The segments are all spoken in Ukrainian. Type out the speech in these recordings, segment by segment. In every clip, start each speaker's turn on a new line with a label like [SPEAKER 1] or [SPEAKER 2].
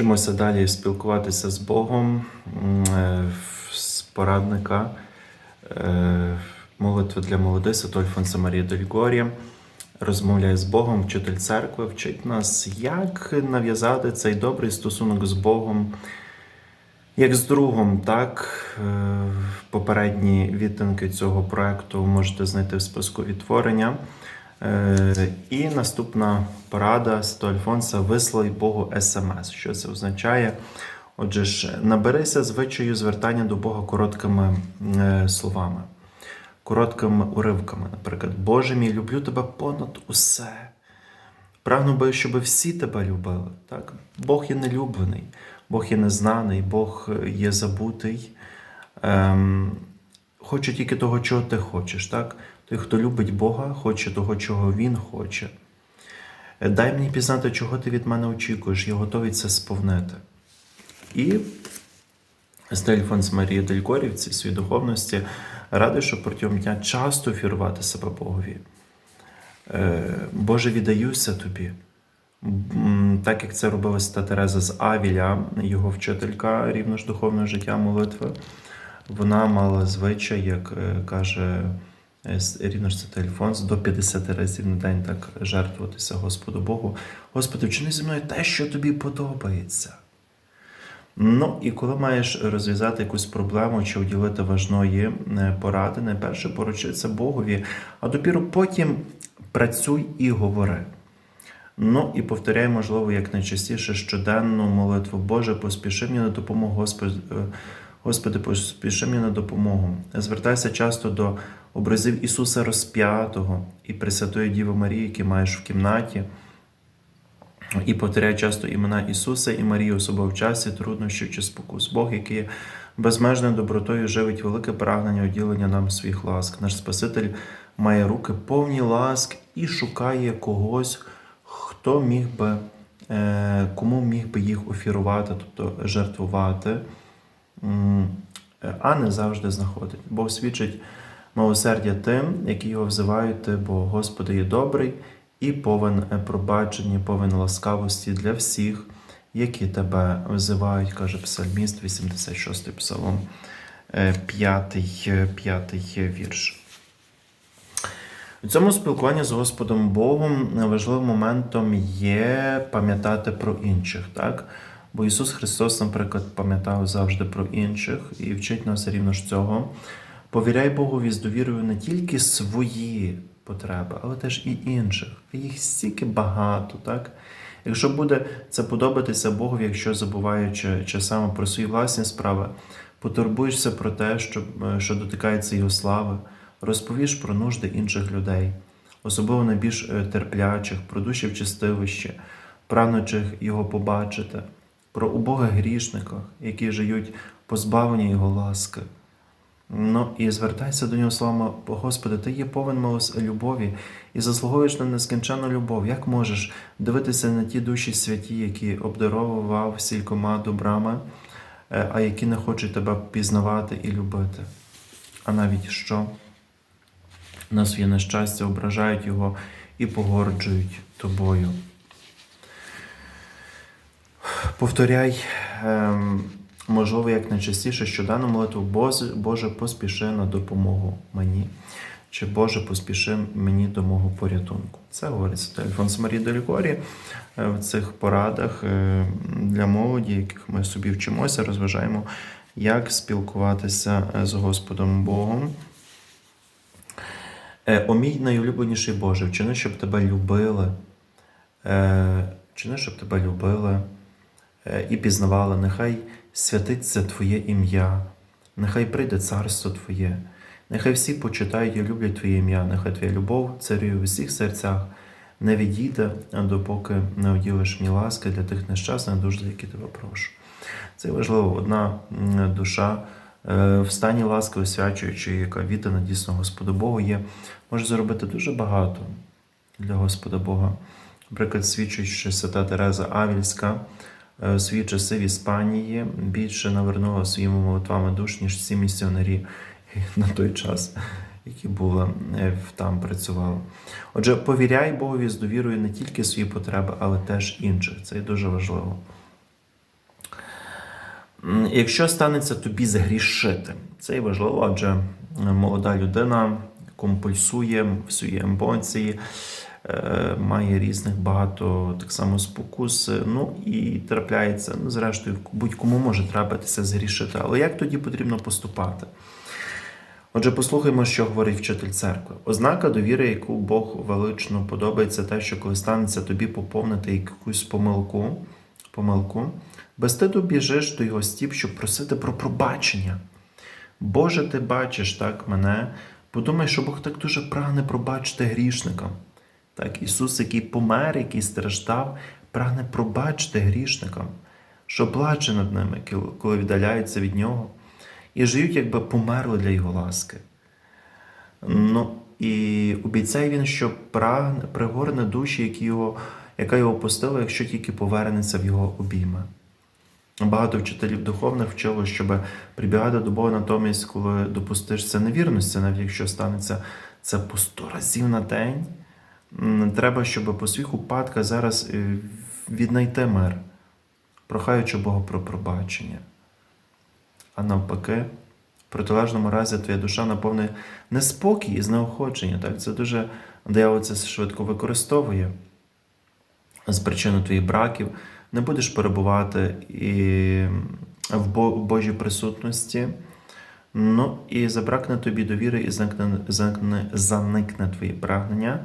[SPEAKER 1] Вчимося далі спілкуватися з Богом е, з порадника е, молитви для молодих Альфонса Марії Дольгорі. Розмовляє з Богом, вчитель церкви, вчить нас, як нав'язати цей добрий стосунок з Богом, як з другом, так. Е, Попередні відтинки цього проекту можете знайти в списку відтворення. Е, І наступна порада Святого Альфонса вислай Богу смс. Що це означає? Отже ж, наберися звичаю звертання до Бога короткими е, словами, короткими уривками. Наприклад, Боже мій, люблю тебе понад усе. Прагну би, щоб всі тебе любили. Так? Бог є нелюблений, Бог є незнаний, Бог є забутий. Ем, хоче тільки того, чого ти хочеш. Так? Той, хто любить Бога, хоче того, чого Він хоче. Дай мені пізнати, чого ти від мене очікуєш, я готовий це сповнити. І Стельфон з Марії Делькорівці, свій духовності, радий, що протягом дня часто офірувати себе Богові. Е, Боже, віддаюся тобі. Так як це робила Свята Тереза з Авіля, його вчителька рівно ж духовного життя молитви, вона мала звичай, як е, каже рівно ж Святий Альфонс, до 50 разів на день так жертвуватися Господу Богу. Господи, вчини зі мною те, що тобі подобається. Ну і коли маєш розв'язати якусь проблему чи уділити важної е, поради, найперше поручиться Богові, а допіру потім працюй і говори. Ну і повторяй, можливо, як найчастіше щоденну молитву. Боже, поспіши мені на допомогу, Господи, Господи, поспіши мені на допомогу. Звертайся часто до образів Ісуса Розп'ятого і Пресвятої Діви Марії, які маєш в кімнаті. І повторяй часто імена Ісуса і Марії, особливо в часі труднощів чи спокус. Бог, який є безмежною добротою, живить велике прагнення уділення нам своїх ласк. Наш Спаситель має руки повні ласк і шукає когось, хто міг би, е, кому міг би їх офірувати, тобто жертвувати, а не завжди знаходить. Бог свідчить милосердя тим, які його взивають, бо Господи є добрий і повен е, пробачення, повен ласкавості для всіх, які тебе взивають, каже псальміст, 86 псалом, 5, 5 вірш. У цьому спілкуванні з Господом Богом важливим моментом є пам'ятати про інших, так? Бо Ісус Христос, наприклад, пам'ятав завжди про інших і вчить нас рівно ж цього. Повіряй Богові з довірою не тільки свої потреби, але теж і інших. Їх стільки багато, так? Якщо буде це подобатися Богові, якщо забуваючи часами про свої власні справи, потурбуєшся про те, що, е, що дотикається Його слави, розповіш про нужди інших людей, особливо найбільш е, терплячих, про душі в чистивищі, прагнучих Його побачити, про убогих грішниках, які живуть позбавлені Його ласки. Ну і звертайся до нього словами, Господи, ти є повен милос любові і заслуговуєш на нескінченну любов. Як можеш дивитися на ті душі святі, які обдаровував стількома добрами, е, а які не хочуть тебе пізнавати і любити? А навіть що? На своє нещастя ображають його і погорджують тобою. Повторяй, ем, можливо, як найчастіше щоденну молитву Боже, поспіши на допомогу мені. Чи Боже, поспіши мені до мого порятунку. Це говорить Святий Альфонс Марії Делігорі в цих порадах е, для молоді, яких ми собі вчимося, розважаємо, як спілкуватися е, з Господом Богом. Е, О мій найулюбленіший Боже, вчини, щоб тебе любили, Е, вчини, щоб тебе любили е, і пізнавали. Нехай святиться Твоє ім'я, нехай прийде царство Твоє, нехай всі почитають і люблять Твоє ім'я, нехай Твоя любов царює в усіх серцях, не відійде, допоки не уділиш мені ласки для тих нещасних душ, за які тебе прошу. Це важливо, одна душа е, в стані ласки освячуючи, яка віддана дійсно Господу Богу є, може зробити дуже багато для Господа Бога. Наприклад, свідчить, що свята Тереза Авільська в свої часи в Іспанії більше навернула своїми молитвами душ, ніж всі місіонері на той час, які були е, там працювали. Отже, повіряй Богові з довірою не тільки свої потреби, але теж інших. Це дуже важливо. Якщо станеться тобі згрішити, це і важливо, адже е, молода людина компульсує свої емоції, е, має різних багато так само спокус. е, Ну і трапляється, ну, зрештою, будь-кому може трапитися згрішити. Але як тоді потрібно поступати? Отже, послухаймо, що говорить вчитель церкви. Ознака довіри, яку Бог велично подобається, те, що коли станеться тобі поповнити якусь помилку, помилку, без стиду біжиш до його стіп, щоб просити про пробачення. Боже, ти бачиш так мене. Подумай, що Бог так дуже прагне пробачити грішникам. Так, Ісус, який помер, який страждав, прагне пробачити грішникам, що плаче над ними, коли віддаляються від Нього, і живуть, якби померли для Його ласки. Ну, і обіцяє він, що прагне, пригорне душі, які його, яка його опустила, якщо тільки повернеться в його обійми. Багато вчителів духовних вчило, щоб прибігати до Бога натомість, коли допустишся невірності, навіть якщо станеться це по сто разів на день. Треба, щоб по своїх упадках зараз е, віднайти мир, прохаючи Бога про пробачення. А навпаки, в протилежному разі твоя душа наповнює неспокій і знеохочення. Так? Це дуже диявол це швидко використовує з причини твоїх браків. Не будеш перебувати і в Божій присутності. Ну і забракне тобі довіри, і заникне, заникне, заникне твоє прагнення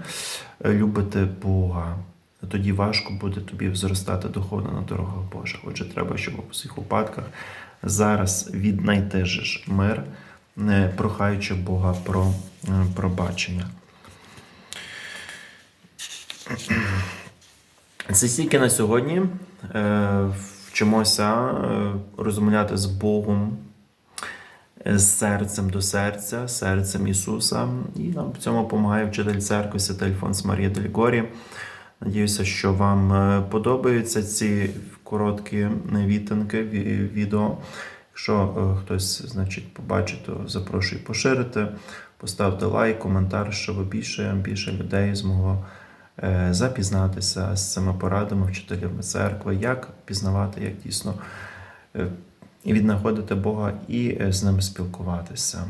[SPEAKER 1] е, любити Бога. Тоді важко буде тобі зростати духовно на дорогах Божих. Отже, треба, щоб у всіх упадках зараз віднайти мир, не прохаючи Бога про е, пробачення. Це стільки на сьогодні. Е, Вчимося розмовляти з Богом, серцем до серця, серцем Ісуса. І нам в цьому допомагає вчитель церкви Святий Альфонс Марія Дель Горі. Надіюся, що вам е, подобаються ці короткі вітинки, ві- відео. Якщо е, хтось значить, побачить, то запрошую поширити, поставте лайк, коментар, щоб більше, більше людей змогло е, запізнатися з цими порадами вчителями церкви, як пізнавати, як дійсно віднаходити Бога і е, з ним спілкуватися.